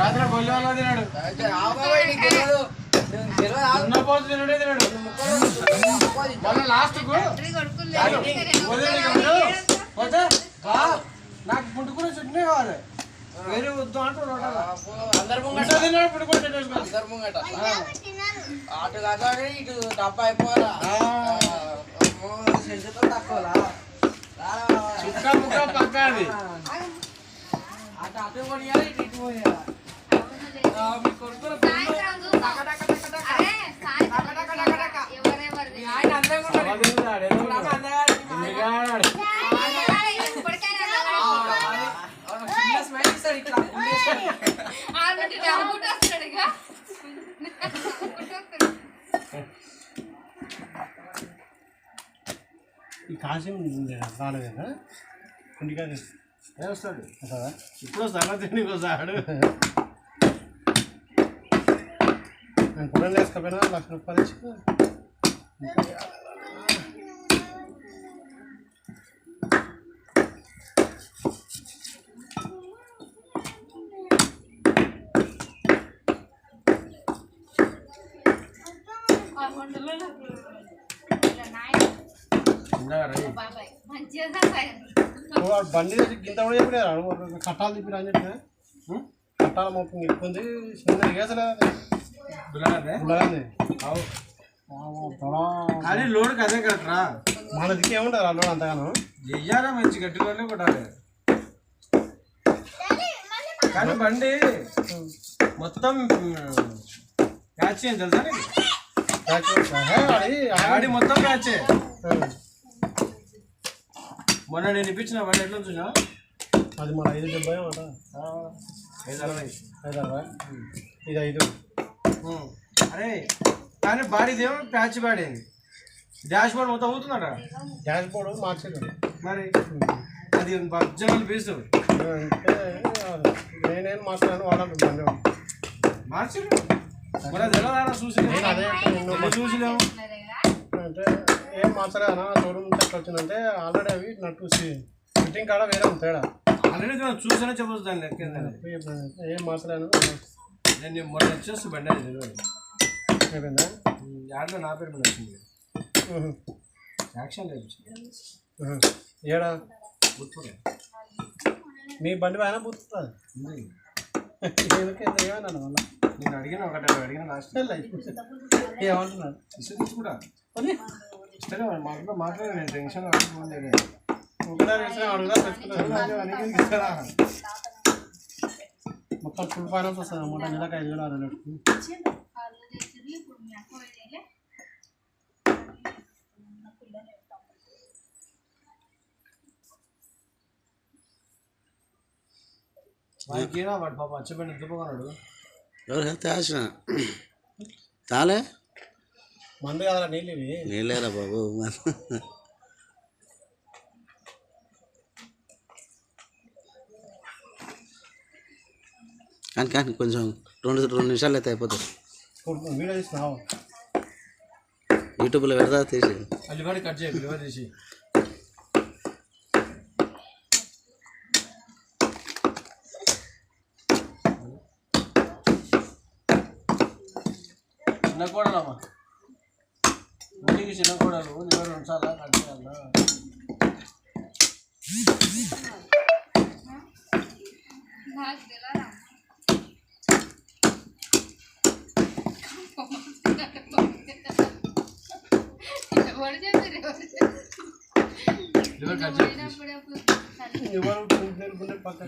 రాత్రి గొల్లవాళ్ళ తినాడు. మొన్న లాస్ట్ నాకు పుట్టుకునే చుట్టూనే కావాలి. వేరే వద్దు అంటాడు అందరు ముంగట. తిన్నాడు ముంగట. అటు కాదు ఇటు డబ్బా అయిపోవాలా? తక్కువలా? చుక్క ముక్క పక్క అది అటు అటు కొనియాలి ఇటు ఇటు పోయాలి కాశీ రాలేదు కదా. కుండికాయ ఏ వస్తాడు? ఇప్పుడు వస్తాడు? తిండికి వస్తాడు. నేను కూరలు వేసుకపోయినా లక్ష రూపాయలు ఇచ్చి ఇందాక రా. ఓ, ఆ బండి గింత కూడా చెప్పినారు కట్టాలు తిప్పిన అని చెప్పిన? కట్టాల మొత్తం ఎక్కుంది చిన్న అవు. కానీ లోడ్ అదే కట్టరా మన దిక్కు ఏముంటుంది అల్లుడు అంతగానో. చెయ్యాలా మంచి గట్టిలోనే కొట్టాలి. కానీ బండి మొత్తం ప్యాచ్ అయింది తెలుసా గాడి మొత్తం ప్యాచే. ఉం. మొన్న నేను ఇప్పించిన బండి ఎట్లా చూసా అది మన ఐదు డెబ్బై ఐదు అరవై. ఐదు అరవై. ఇది ఐదు. అరే కానీ బాడీదేమో ప్యాచ్ బాడీ డాష్ బోర్డ్ మొత్తం అవుతుందట డాష్ బోర్డు మార్చేది మరి అది ఒరిజినల్ పీసు నేనేం మాట్లాడాను వాడాలి బండి వాడు. మార్చి మరి అది ఎలా చూసి? నేను అదే చూసినాము అంటే ఏం మార్చలేదన్నా షోరూమ్ ఎట్లా వచ్చిందంటే ఆల్రెడీ అవి నట్టు ఫిట్టింగ్ కాడ వేరే తేడా. ఆల్రెడీ చూసానే చెప్పొచ్చు దాన్ని. ఏం మార్చలేను. నేను మొన్న వచ్చేసి బండి అయిపోయిందా? యాడ్లో నా పేరు మీద వచ్చింది. యాక్షన్ ఉహు. ఏడా? గుర్తుపడే మీ బండి పైన ఉంది. ఏమన్నా మళ్ళీ నేను అడిగిన ఒకటే అడిగిన లాస్ట్ ఇస్తే తీసుకుంటా అని ఇస్తేనే మాట్లాడ మాట్లాడే నేను టెన్షన్ అడుగుతుంది వేసిన అడుగుదా మొత్తం ఫుల్ ఫైనాన్స్ వస్తుంది అన్నమాట. నెలకు ఐదు వేలు ఆరు వేలు వాడికి వాడు పాప ఎవరు హెల్త్ తాలే? మందు కదా నీళ్ళు ఇవి. నీళ్ళేరా బాబు. కానీ కానీ కొంచెం రెండు రెండు నిమిషాలు అయితే అయిపోతుంది. యూట్యూబ్లో పెడతా తీసి. లివర్ కట్ చేయి లివర్ తీసి. చిన్న కోడలమ్మా చిన్న కోడలు లివర్ ఉంచాలా కట్ చేయాలా కట్ చేయి ఎవరు గుండెలు గుండెలు పక్కన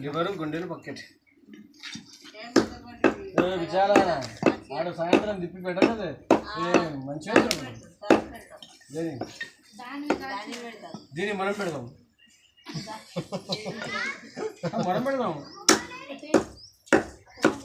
లివర్ గుండెలు పక్కెట్ విచారా? ఆడు సాయంత్రం తిప్పి పెట్టదు మంచిగా దీన్ని మనం పెడదాం. ఆ, మనం పెడదాం.